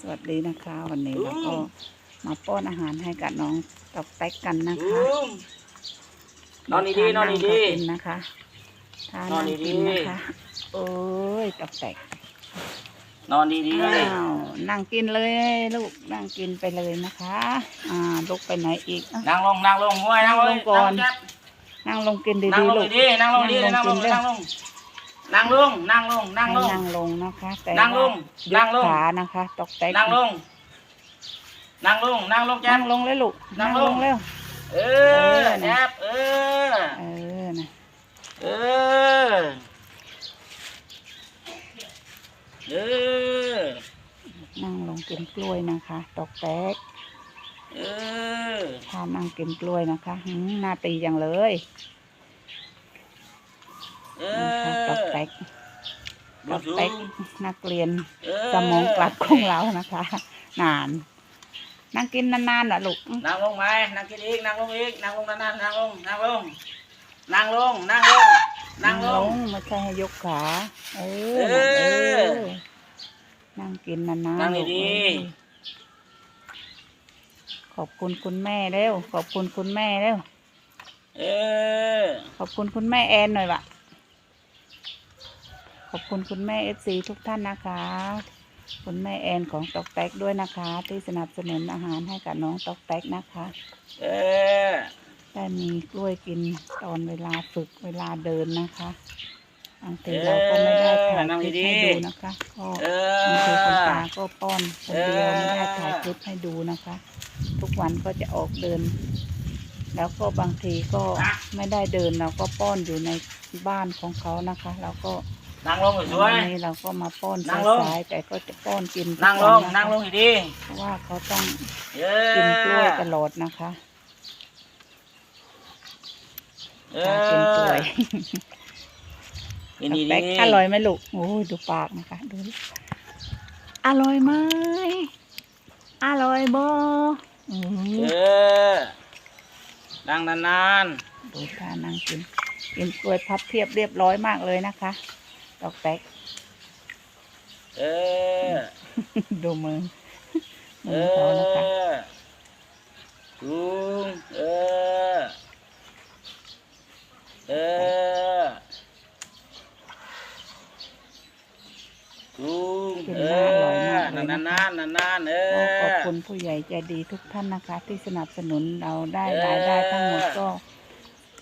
สวัสดีนะคะ วันนี้เราก็มาป้อนอาหารให้กับน้องตอกแตกกันนะคะนอนดีๆนอนดีทากินนะคะทานอนนั่งดีๆกินนะคะโอ้ยตอกแตกๆนอนดีอ้าวนั่งกินเลยลูกนั่งกินไปเลยนะคะ อ่าลุกไปไหนอีกอะๆนั่งลงนั่งลงห้วยนั่งลนั่งงลงก่อนนั่งนั่งลงกินนั่งดีลๆงลูกดีๆนั่งลงดีๆนั่นั่งงลลงงกินนั่งลง นั่งลงนั่งลงนั่งให้ลง นั่งลงนะคะแต่นั่งลงยนั่กงลง ขานะคะตอกแตกนั่งลง นั่งลงนั่งลงแจ๊นั่บงลงเลยลูกนั่นั่งงลลงงเร็วเออแจ๊บเออ เออนะเออเออนั่งลงกินกล้วยนะคะ ตอกแตกเออพานั่งกินกล้วยนะคะหืมหน้าตีจังเลย เอนะคะอตอกแตกตดูอกสูแตกงนักเรียนเออสมองกลัดของเรานะคะ นานนั่งกินนานๆน่ะลูกนั่งลงไหมนั่งกินอีกนั่งลงอีกนั่งลงนานๆนั่งลงนั่งลงนั่งลงนั่งลงนั่งลงไม่ใช่ให้ยกขาเออเอน่ะเอออนั่งกินนานๆนั่งลูกดีๆเอ้ยขอบคุณคุณแม่เร็วขอบคุณคุณแม่เร็วเออขอบคุณคุณแม่แอนหน่อยวะข อบคุณคุณแม่เอฟซีทุกท่านนะคะ คุณแม่แอนของตอกแตกด้วยนะคะ ที่สนับสนุนอาหารให้กับน้องตอกแตกนะคะ เออได้มีกล้วยกินตอนเวลาฝึกเวลาเดินนะคะบางทีเราก็ไม่ได้ถ่ายคลิปให้ดูนะคะก็เอบางทีคุณอตาก็ป้อนคนเดียวไม่ได้ถ่ายคลิปให้ดูนะคะ ทุกวันก็จะออกเดิน แล้วก็บางทีก็ไม่ได้เดินเราก็ป้อนอยู่ในบ้านของเขานะคะ เราก็ นั่งลงสววัยนนี้เราก็มาป้อนนั่สางลง ยๆแต่ก็จะป้อนกินทุกนั่งลวังนะคะนั่งลงดีเพราะว่าเขาต้องๆเออกินกล้วยตลอดนะคะเอตากินกล้วยกินดีแป๊กๆอร่อยไหมลูกโอ้ยดูปากนะคะดูดิอร่อยไหมอร่อยบ่อืม เออ นั่งนานดูท่านั่งกินกินกล้วยพับเพียบเรียบร้อยมากเลยนะคะ ดอกแป๊กๆเออ ดูมือเอมือเขานะคะอลุงเออ เออลุงเออนานๆนานๆนานๆเอก็อขอบคุณผู้ใหญ่ใจดีทุกท่านนะคะ ที่สนับสนุนเราได้เออรายได้ทั้งหมดก็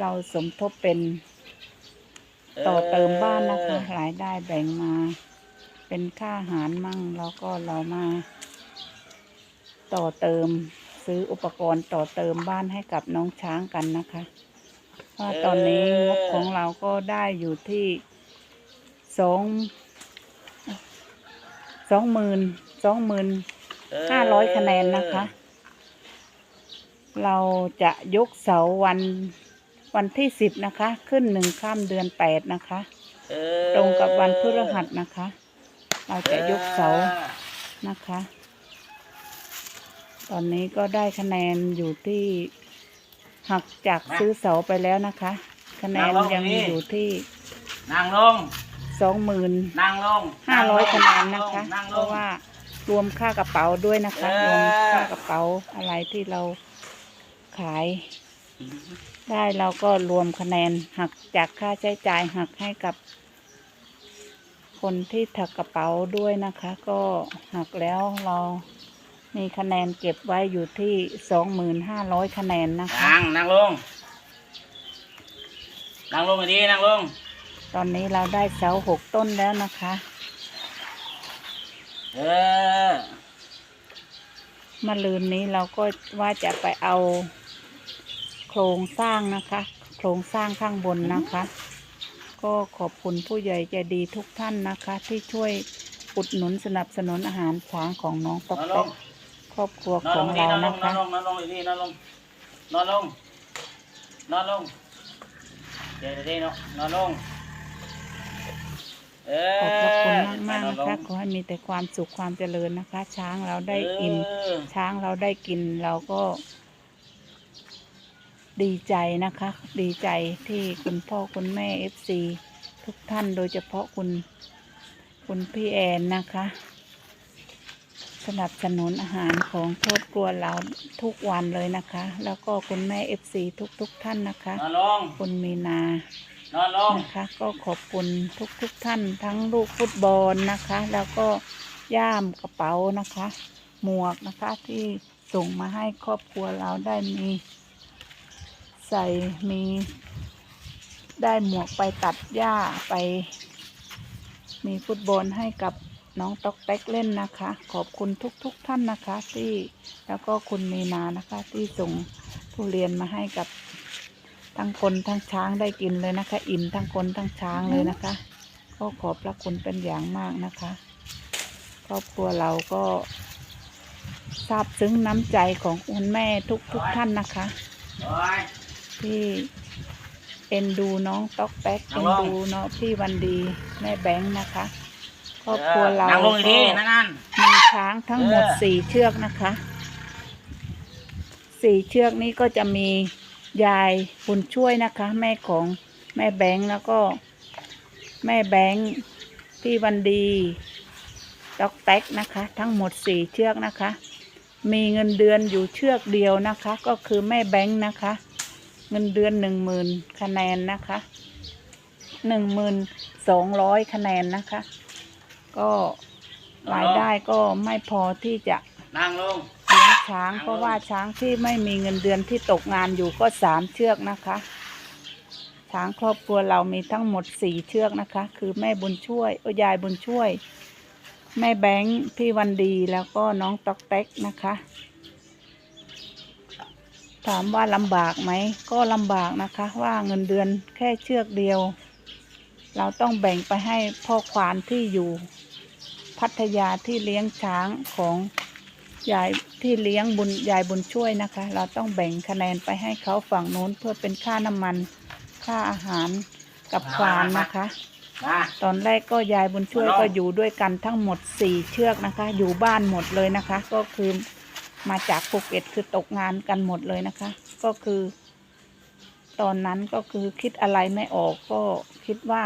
เราสมทบเป็น ต่อเติมบ้านนะคะรายได้แบ่งมา เป็นค่าอาหารมั่งแล้วก็เรามา ต่อเติมซื้ออุปกรณ์ต่อเติมบ้านให้กับน้องช้างกันนะคะเพราะตอนนี้งบของเราก็ได้อยู่ที่สองสองหมื่นสองหมื่นห้าร้อยคะแนนนะคะ เราจะยกเสาวัน วันที่สิบนะคะ ขึ้นหนึ่งข้ามเดือนแปดนะคะเออตรงกับวันพฤหัสนะคะ เราจะยกเสานะคะ ตอนนี้ก็ได้คะแนนอยู่ที่หักจากซื้อเสาไปแล้วนะคะ คะแนนยังอยู่ที่นั่งลงสองหมื่นนั่งลงห้าร้อยคะแนนนะคะนั่งเพลราะงว่ารวมค่ากระเป๋าด้วยนะคะเออรวมค่ากระเป๋าอะไรที่เราขาย ได้เราก็รวมคะแนนหักจากค่าใช้จ่ายหักให้กับ คนที่ถักกระเป๋าด้วยนะคะ ก็หักแล้วเรามีคะแนนเก็บไว้อยู่ที่สองหมื่นห้าร้อยคะแนนนะคะ นั่งนั่งลง นั่งลงดีๆนั่งลง ตอนนี้เราได้เสาหกต้นแล้วนะคะ เออ มาลืนนี้เราก็ว่าจะไปเอา โครงสร้างนะคะ โครงสร้างข้างบนนะคะ ก็ขอบคุณผู้ใหญ่ใจดีทุกท่านนะคะ ที่ช่วยอุดหนุนสนับสนุนอาหารช้างของน้องตนกอนลเต็งกครอบครัวนอนขลองงดีเรานอนลนะงนอคะนลงนอนลงดีๆนอนลงนอนลงนอนลงเดี๋ยวดีๆเนาะนอนลงเออขอบพระคุณมากมากๆนอนะลงคะขอให้มีแต่ความสุขความเจริญนะคะ ช้างเราได้อิ่มเออช้างเราได้กินเราก็ ดีใจนะคะ ดีใจที่คุณพ่อคุณแม่เอฟซีทุกท่านโดยเฉพาะคุณคุณพี่แอนนะคะ สนับสนุนอาหารของครอบครัวเราทุกวันเลยนะคะ แล้วก็คุณแม่เอฟซีทุกๆทท่านนะคะ นอนลงคุณมีนานอนลงนะคะก็ขอบคุณทุกๆทท่านทั้งลูกฟุตบอลนะคะ แล้วก็ย่ามกระเป๋านะคะ หมวกนะคะที่ส่งมาให้ครอบครัวเราได้มี ใส่มีได้หมวกไปตัดหญ้าไป มีฟุตบอลให้กับน้องต๊อกแต๊กเล่นนะคะ ขอบคุณทุกๆทท่านนะคะ ที่แล้วก็คุณมีนานะคะ ที่ส่งทุเรียนมาให้กับทั้งคนทั้งช้างได้กินเลยนะคะ อิ่มทั้งคนทั้งช้างเลยนะคะ ก็ขอบพระคุณเป็นอย่างมากนะคะครอบครัวเราก็ซาบซึ้งน้ำใจของคุณแม่ทุกๆทท่านนะคะ ที่เอ็นดูน้องต๊อกแต๊กนั่เอ็งนลงดูน้องพี่วันดีแม่แบงค์นะคะครอบครัวเรานั่งลงอีกทีก็นั่งนั่นมีช้างทั้งหมดเออสี่เชือกนะคะสี่เชือกนี้ก็จะมียายบุญช่วยนะคะ แม่ของแม่แบงค์แล้วก็ แม่แบงค์พี่วันดีต๊อกแต๊กนะคะ ทั้งหมดสี่เชือกนะคะ มีเงินเดือนอยู่เชือกเดียวนะคะ ก็คือแม่แบงค์นะคะ เงินเดือนหนึ่งหมื่นคะแนนนะคะหนึ่งหมื่นสองร้อยคะแนนนะคะ ก็รายได้ก็ไม่พอที่จะนั่งลงเลี้ยงช้าง เพราะว่าช้างที่ไม่มีเงินเดือนที่ตกงานอยู่ก็สามเชือกนะคะ ช้างครอบครัวเรามีทั้งหมดสี่เชือกนะคะ คือแม่บุญช่วยโอ้ยายบุญช่วย แม่แบงค์พี่วันดีแล้วก็น้องต๊อกแต๊กนะคะ ถามว่าลำบากไหม ก็ลำบากนะคะ ว่าเงินเดือนแค่เชือกเดียว เราต้องแบ่งไปให้พ่อควานที่อยู่ พัทยาที่เลี้ยงช้างของยายที่เลี้ยงบุญยายบุญช่วยนะคะ เราต้องแบ่งคะแนนไปให้เขาฝั่งโน้นเพื่อเป็นค่าน้ำมัน ค่าอาหารกับควานนะคะมาตอนแรกก็ยายบุญช่วยมาลองก็อยู่ด้วยกันทั้งหมดสี่เชือกนะคะ อยู่บ้านหมดเลยนะคะ ก็คือ มาจากภูเก็ตคือตกงานกันหมดเลยนะคะ ก็คือ ตอนนั้นก็คือคิดอะไรไม่ออกก็คิดว่า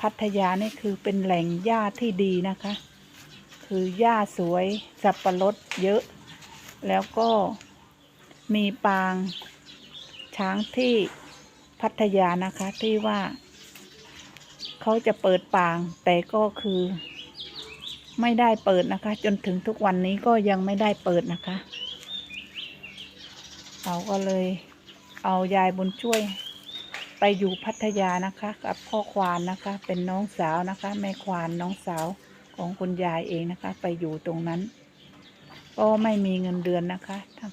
พัทยานี่คือเป็นแหล่งหญ้าที่ดีนะคะ คือหญ้าสวยสับปะรดเยอะ แล้วก็มีปางช้างที่พัทยานะคะที่ว่า เขาจะเปิดปางแต่ก็คือ ไม่ได้เปิดนะคะ จนถึงทุกวันนี้ก็ยังไม่ได้เปิดนะคะ เราก็เลยเอายายบุญช่วยไปอยู่พัทยานะคะ กับพ่อควานนะคะ เป็นน้องสาวนะคะ แม่ควานน้องสาวของคุณยายเองนะคะ ไปอยู่ตรงนั้น ก็ไม่มีเงินเดือนนะคะ ทั้ง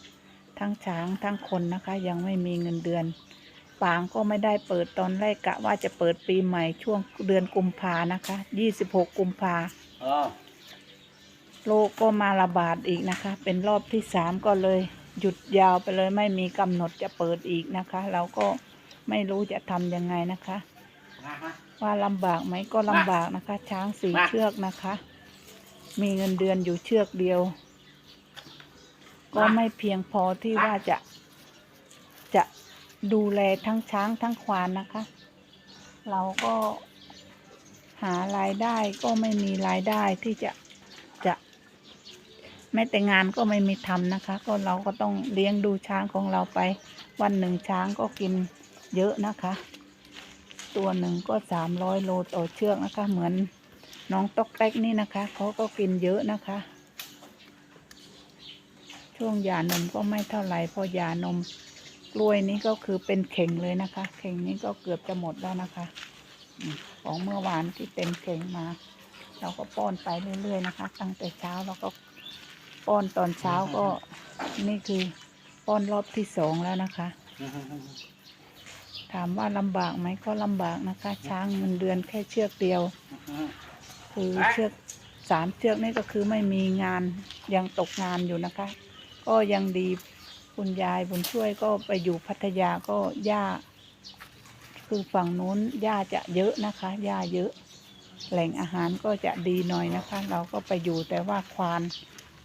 ทั้งช้างทั้งคนนะคะ ยังไม่มีเงินเดือนปางก็ไม่ได้เปิดตอนแรกกะว่าจะเปิดปีใหม่ช่วงเดือนกุมภานะคะ 26 กุมภาเออ โรคก็มาระบาดอีกนะคะ เป็นรอบที่สามก็เลย หยุดยาวไปเลยไม่มีกำหนดจะเปิดอีกนะคะ เราก็ไม่รู้จะทำยังไงนะคะ ว่าลำบากไหมก็ลำบากนะคะ ช้างสี่เชือกนะคะ มีเงินเดือนอยู่เชือกเดียว ก็ไม่เพียงพอที่ว่าจะจะดูแลทั้งช้างทั้งควานนะคะ เราก็หารายได้ก็ไม่มีรายได้ที่จะ แม้แต่งานก็ไม่มีทำนะคะ ก็เราก็ต้องเลี้ยงดูช้างของเราไป วันหนึ่งช้างก็กินเยอะนะคะ ตัวหนึ่งก็สามร้อยโลต่อเชือกนะคะ เหมือนน้องตอกแตกนี่นะคะเขาก็กินเยอะนะคะ ช่วงยานมก็ไม่เท่าไหร่พอยานมกล้วยนี้ก็คือเป็นเข่งเลยนะคะ เข่งนี้ก็เกือบจะหมดแล้วนะคะของเมื่อวานที่เต็มเข่งมา เราก็ป้อนไปเรื่อยๆนะคะ ตั้งแต่เช้าเราก็ ป้อนตอนเช้าก็นี่คือป้อนรอบที่สองแล้วนะคะ ถามว่าลำบากไหมก็ลำบากนะคะ ช้างเงินเดือนแค่เชือกเดียว คือเชือกสามเชือกนี่ก็คือไม่มีงานยังตกงานอยู่นะคะ ก็ยังดีคุณยายบุญช่วยก็ไปอยู่พัทยาก็หญ้า คือฝั่งนู้นหญ้าจะเยอะนะคะหญ้าเยอะ แหล่งอาหารก็จะดีหน่อยนะคะ เราก็ไปอยู่แต่ว่าควาน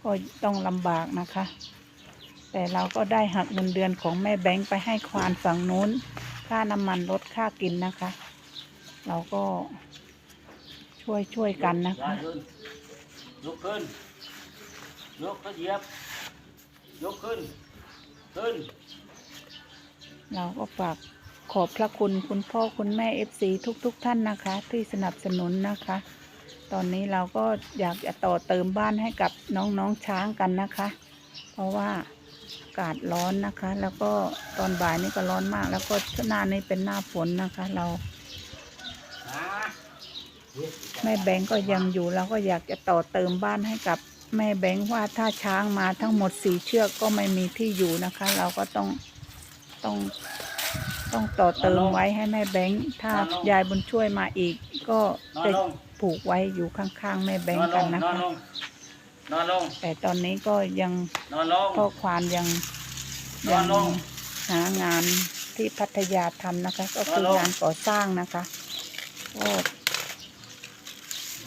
ก็ต้องลำบากนะคะ แต่เราก็ได้หักเงินเดือนของแม่แบงค์ไปให้ควานฝั่งนู้น ค่าน้ำมันลดค่ากินนะคะ เราก็ช่วยช่วยกันนะคะลุกขึ้นลุกขึ้นยกก็เหยียบยกขึ้น ขึ้น เราก็ฝากขอบพระคุณคุณพ่อคุณแม่เอฟซีทุกๆทท่านนะคะ ที่สนับสนุนนะคะ ตอนนี้เราก็อยากจะต่อเติมบ้านให้กับน้องๆช้างกันนะคะ เพราะว่าอากาศร้อนนะคะ แล้วก็ตอนบ่ายนี่ก็ร้อนมาก แล้วก็หน้านี้เป็นหน้าฝนนะคะ เราแม่แบงก์ก็ยังอยู่เราก็อยากจะต่อเติมบ้านให้กับแม่แบงก์ว่าถ้าช้างมาทั้งหมดสี่เชือกก็ไม่มีที่อยู่นะคะ เราก็ต้องต้องต้องต่อเติมไว้ให้แม่แบงก์ถ้ายายบุญช่วยมาอีก ก็จะผูกไว้อยู่ข้างๆแม่แบงนอก์นลกันงนะนอนคะ ลงนอนลงแต่ตอนนี้ก็ยังนอนลง พ่อควานยังนยัอนลงหางานที่พัทยาทำนะคะ ก็คือนอนลง งานก่อสร้างนะคะก็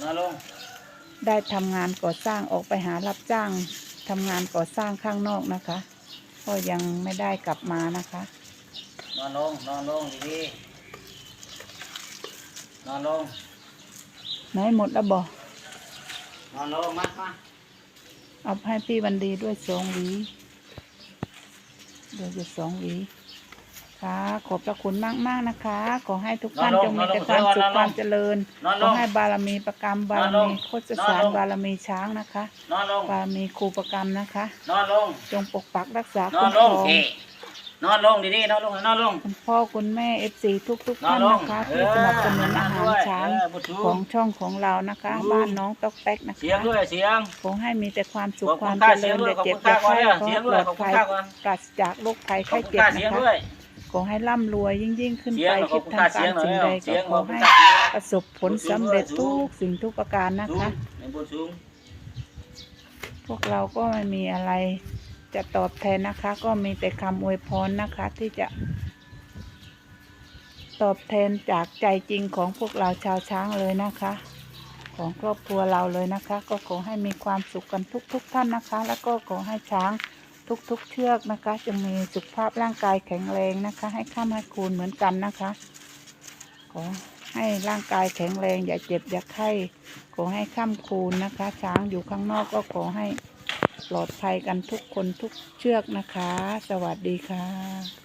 นอนลงได้ทำงานก่อสร้างออกไปหารับจ้างทำงานก่อสร้างข้างนอกนะคะ ก็ยังไม่ได้กลับมานะคะ นอนลงนอนลงดีๆนอนลง ไหนหมดแล้วบอกนอนลงมามาเอาให้พี่วันดีด้วยสองหวีเดี๋ยวจะสองหวีค่ะ ขอบพระคุณมากมากๆนะคะ ขอให้ทุกท่านจงมีแต่ความสุขความเจริญนอนขลองให้บารมีประกรรมบารนอนลมีงโคจสารนอนลงบารมีช้างนะคะนอนลงบารมีครูประกรรมนะคะนอนลงจงปกปักรักษานอคุ้นมลคงรองเอ๊ นอนลงดีๆนอนลงนอนลง คุณพ่อคุณแม่เอฟซีทุกทุกๆนอท่านนลงนะคะเอที่อสนับสนุนนั่อางหารด้วยช้างเออบุตรของช่องของเรานะคะอืมบ้านน้องต๊อกแต๊กนะเสียงคะด้วยเสียง ขอให้มีแต่ความสุขขอบคคุวาณมค่าเจริญเสียงด้วยอย่าเจ็บขอบคุณอย่าค่าไข้เสียงขอด้วยปลอดภัยขอบคุณค่าก่อน ปราศจากโรคภัยขอไข้บคุณเจ็บค่านะเสียงคะด้วยขอให้ร่ำรวยยิ่งยิ่งขึ้นเสียไปงขคิอบดคุณทำค่าการเสียงหน่อยสิ่งใดเสีก็ยงขอขอบคุณให้ค่าประสบผลสำเร็จทุกสิ่งทุกประการนะสูงคะ ในบนสูงพวกเราก็ไม่มีอะไร จะตอบแทนนะคะ ก็มีแต่คำอวยพรนะคะ ที่จะตอบแทนจากใจจริงของพวกเราชาวช้างเลยนะคะ ของครอบครัวเราเลยนะคะ ก็ขอให้มีความสุขกันทุกๆทท่านนะคะ แล้วก็ขอให้ช้างทุกๆเชือกนะคะจะมีสุขภาพร่างกายแข็งแรงนะคะ ให้ข้ามให้คูณเหมือนกันนะคะ ขอให้ร่างกายแข็งแรงอย่าเจ็บอย่าไข้ขอให้ข้ามคูณนะคะ ช้างอยู่ข้างนอกก็ขอให้ ปลอดภัยกันทุกคนทุกเชือกนะคะ สวัสดีค่ะ